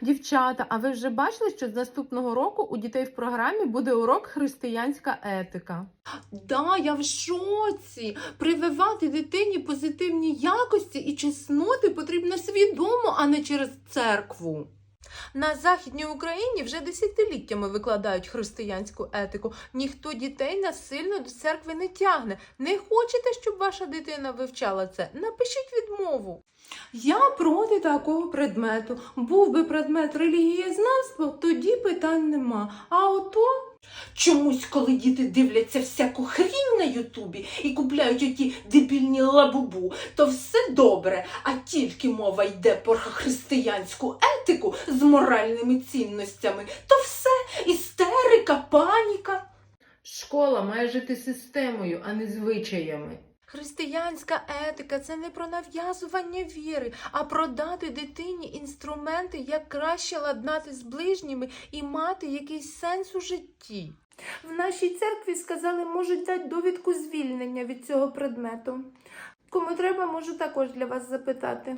Дівчата, а ви вже бачили, що з наступного року у дітей в програмі буде урок християнська етика? Да, я в шоці. Прививати дитині позитивні якості і чесноти потрібно свідомо, а не через церкву. На Західній Україні вже десятиліттями викладають християнську етику. Ніхто дітей насильно до церкви не тягне. Не хочете, щоб ваша дитина вивчала це? Напишіть відмову. Я проти такого предмету. Був би предмет релігієзнавства, тоді питань нема. А ото Чомусь, коли діти дивляться всяку хрінь на Ютубі і купляють оті дебільні лабубу, то все добре, а тільки мова йде про християнську етику з моральними цінностями, то все істерика, паніка. Школа має жити системою, а не звичаями. Християнська етика це не про нав'язування віри, а про дати дитині інструменти, як краще ладнати з ближніми і мати якийсь сенс у житті. В нашій церкві сказали, можуть дати довідку звільнення від цього предмету. Кому треба, можу також для вас запитати.